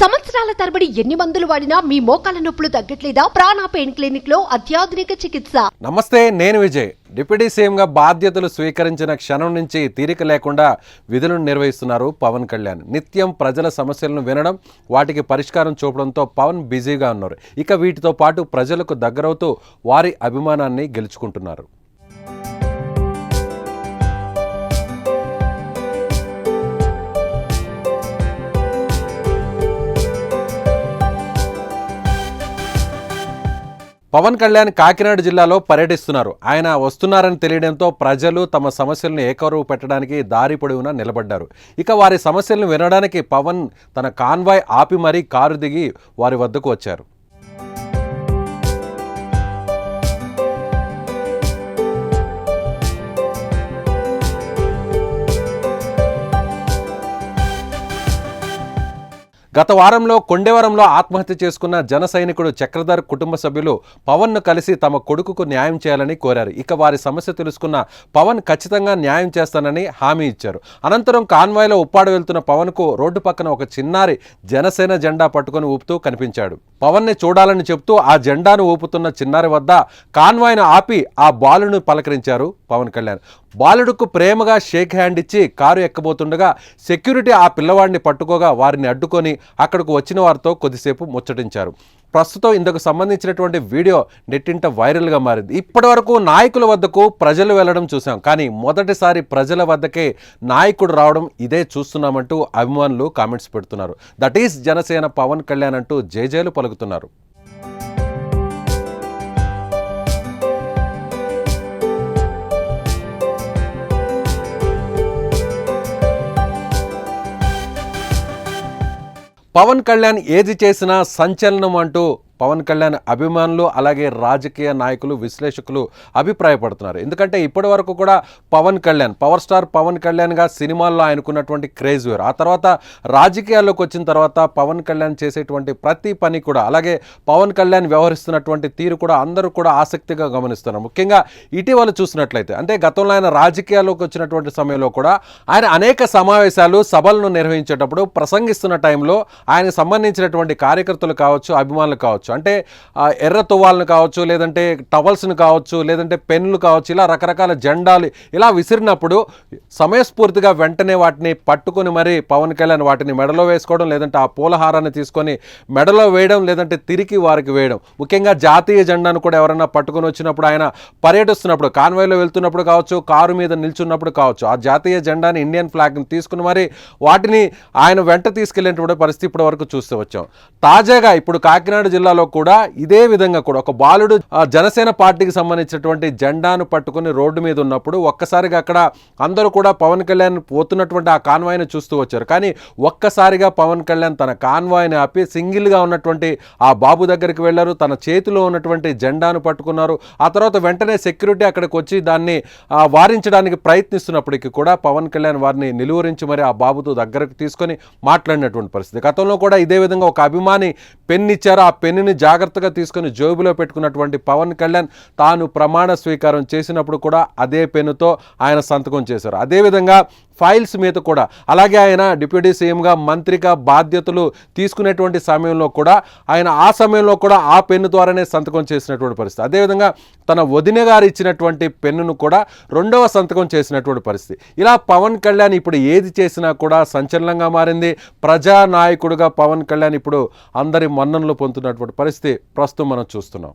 సంవత్సరాల తరబడి ఎన్ని మందులు వాడినా మీ మోకాల నొప్పులు తగ్గట్లేదా? ప్రాణ పెయిన్ క్లినిక్లో అత్యాధునిక చికిత్స. నమస్తే నేను విజయ్. డిప్యూటీ సీఎంగా బాధ్యతలు స్వీకరించిన క్షణం నుంచి తీరిక లేకుండా విధులను నిర్వహిస్తున్నారు పవన్ కళ్యాణ్. నిత్యం ప్రజల సమస్యలను వినడం వాటికి పరిష్కారం చూపడంతో పవన్ బిజీగా ఉన్నారు. ఇక వీటితో పాటు ప్రజలకు దగ్గరవుతూ వారి అభిమానాన్ని గెలుచుకుంటున్నారు. పవన్ కళ్యాణ్ కాకినాడ జిల్లాలో పర్యటిస్తున్నారు. ఆయన వస్తున్నారని తెలియడంతో ప్రజలు తమ సమస్యలను ఏకరువు పెట్టడానికి దారి పొడవునా నిలబడ్డారు. ఇక వారి సమస్యలను వినడానికి పవన్ తన కాన్వాయ్ ఆపి మరీ కారు దిగి వారి వద్దకు వచ్చారు. గత వారంలో కొండేవరంలో ఆత్మహత్య చేసుకున్న జన సైనికుడు చక్రధర్ కుటుంబ సభ్యులు పవన్ను కలిసి తమ కొడుకుకు న్యాయం చేయాలని కోరారు. ఇక వారి సమస్య తెలుసుకున్న పవన్ ఖచ్చితంగా న్యాయం చేస్తానని హామీ ఇచ్చారు. అనంతరం కాన్వాయ్లో ఉప్పాడు వెళ్తున్న పవన్కు రోడ్డు పక్కన ఒక చిన్నారి జనసేన జెండా పట్టుకొని ఊపుతూ కనిపించాడు. పవన్ని చూడాలని చెప్తూ ఆ జెండాను ఊపుతున్న చిన్నారి వద్ద కాన్వాయ్ను ఆపి ఆ బాలును పలకరించారు పవన్ కళ్యాణ్. బాలుడుకు ప్రేమగా షేక్ హ్యాండ్ ఇచ్చి కారు ఎక్కబోతుండగా సెక్యూరిటీ ఆ పిల్లవాడిని పట్టుకోగా వారిని అడ్డుకొని అక్కడకు వచ్చిన వారితో కొద్దిసేపు ముచ్చటించారు. ప్రస్తుతం ఇందుకు సంబంధించినటువంటి వీడియో నెట్టింట వైరల్గా మారింది. ఇప్పటివరకు నాయకుల వద్దకు ప్రజలు వెళ్ళడం చూసాం. కానీ మొదటిసారి ప్రజల వద్దకే నాయకుడు రావడం ఇదే చూస్తున్నామంటూ అభిమానులు కామెంట్స్ పెడుతున్నారు. దట్ ఈస్ జనసేన పవన్ కళ్యాణ్ అంటూ జేజేలు పలుకుతున్నారు. పవన్ కళ్యాణ్ ఏది చేసినా సంచలనం అంటూ పవన్ కళ్యాణ్ అభిమానులు అలాగే రాజకీయ నాయకులు విశ్లేషకులు అభిప్రాయపడుతున్నారు. ఎందుకంటే ఇప్పటి వరకు కూడా పవన్ కళ్యాణ్ పవర్ స్టార్ పవన్ కళ్యాణ్గా సినిమాల్లో ఆయనకున్నటువంటి క్రేజ్ వేరు. ఆ తర్వాత రాజకీయాల్లోకి వచ్చిన తర్వాత పవన్ కళ్యాణ్ చేసేటువంటి ప్రతి పని కూడా అలాగే పవన్ కళ్యాణ్ వ్యవహరిస్తున్నటువంటి తీరు కూడా అందరూ కూడా ఆసక్తిగా గమనిస్తున్నారు. ముఖ్యంగా ఇటీవల చూసినట్లయితే అంటే గతంలో ఆయన రాజకీయాల్లోకి వచ్చినటువంటి సమయంలో కూడా ఆయన అనేక సమావేశాలు సభలను నిర్వహించేటప్పుడు ప్రసంగిస్తున్న టైంలో ఆయనకు సంబంధించినటువంటి కార్యకర్తలు కావచ్చు అభిమానులు కావచ్చు అంటే ఆ, ఎర్ర తువ్వాలను కావచ్చు లేదంటే టవల్స్ని కావచ్చు లేదంటే పెన్నులు కావచ్చు ఇలా రకరకాల జెండాలు ఇలా విసిరినప్పుడు సమయస్ఫూర్తిగా వెంటనే వాటిని పట్టుకొని మరి పవన్ కళ్యాణ్ వాటిని మెడలో వేసుకోవడం లేదంటే ఆ పూలహారాన్ని తీసుకొని మెడలో వేయడం లేదంటే తిరిగి వారికి వేయడం. ముఖ్యంగా జాతీయ జెండాను కూడా ఎవరైనా పట్టుకొని వచ్చినప్పుడు ఆయన పర్యటిస్తున్నప్పుడు కాన్వాయ్లో వెళ్తున్నప్పుడు కావచ్చు కారు మీద నిల్చున్నప్పుడు కావచ్చు ఆ జాతీయ జెండాని ఇండియన్ ఫ్లాగ్ని తీసుకుని మరి వాటిని ఆయన వెంట తీసుకెళ్ళినటువంటి పరిస్థితి ఇప్పటి వరకు చూస్తూ వచ్చాం. తాజాగా ఇప్పుడు కాకినాడ జిల్లాలో కూడా ఇదే విధంగా కూడా ఒక బాలుడు జనసేన పార్టీకి సంబంధించినటువంటి జెండాను పట్టుకుని రోడ్డు మీద ఉన్నప్పుడు ఒక్కసారిగా అక్కడ అందరూ కూడా పవన్ కళ్యాణ్ పోతున్నటువంటి ఆ కాన్వాయ్ని చూస్తూ వచ్చారు. కానీ ఒక్కసారిగా పవన్ కళ్యాణ్ తన కాన్వాయ్ని ఆపి సింగిల్గా ఉన్నటువంటి ఆ బాబు దగ్గరికి వెళ్ళారు. తన చేతిలో ఉన్నటువంటి జెండాను పట్టుకున్నారు. ఆ తర్వాత వెంటనే సెక్యూరిటీ అక్కడికి వచ్చి దాన్ని వారించడానికి ప్రయత్నిస్తున్నప్పటికీ కూడా పవన్ కళ్యాణ్ వారిని నిలువరించి మరి ఆ బాబుతో దగ్గరకు తీసుకొని మాట్లాడినటువంటి పరిస్థితి. గతంలో కూడా ఇదే విధంగా ఒక అభిమాని పెన్ ఇచ్చారు ఆ పెన్నుని జాగ్రత్తగా తీసుకొని జోబులో పెట్టుకున్నటువంటి పవన్ కళ్యాణ్ తాను ప్రమాణ స్వీకారం చేసినప్పుడు కూడా అదే పెన్నుతో ఆయన సంతకం చేశారు. అదేవిధంగా ఫైల్స్ మీద కూడా. అలాగే ఆయన డిప్యూటీ సీఎంగా మంత్రిగా బాధ్యతలు తీసుకునేటువంటి సమయంలో కూడా ఆయన ఆ సమయంలో కూడా ఆ పెన్ను ద్వారానే సంతకం చేసినటువంటి పరిస్థితి. అదేవిధంగా తన వదిన గారు ఇచ్చినటువంటి పెన్నును కూడా రెండవ సంతకం చేసినటువంటి పరిస్థితి. ఇలా పవన్ కళ్యాణ్ ఇప్పుడు ఏది చేసినా కూడా సంచలనంగా మారింది. ప్రజానాయకుడుగా పవన్ కళ్యాణ్ ఇప్పుడు అందరి మన్ననలు పొందుతున్నటువంటి పరిస్థితి ప్రస్తుతం మనం చూస్తున్నాం.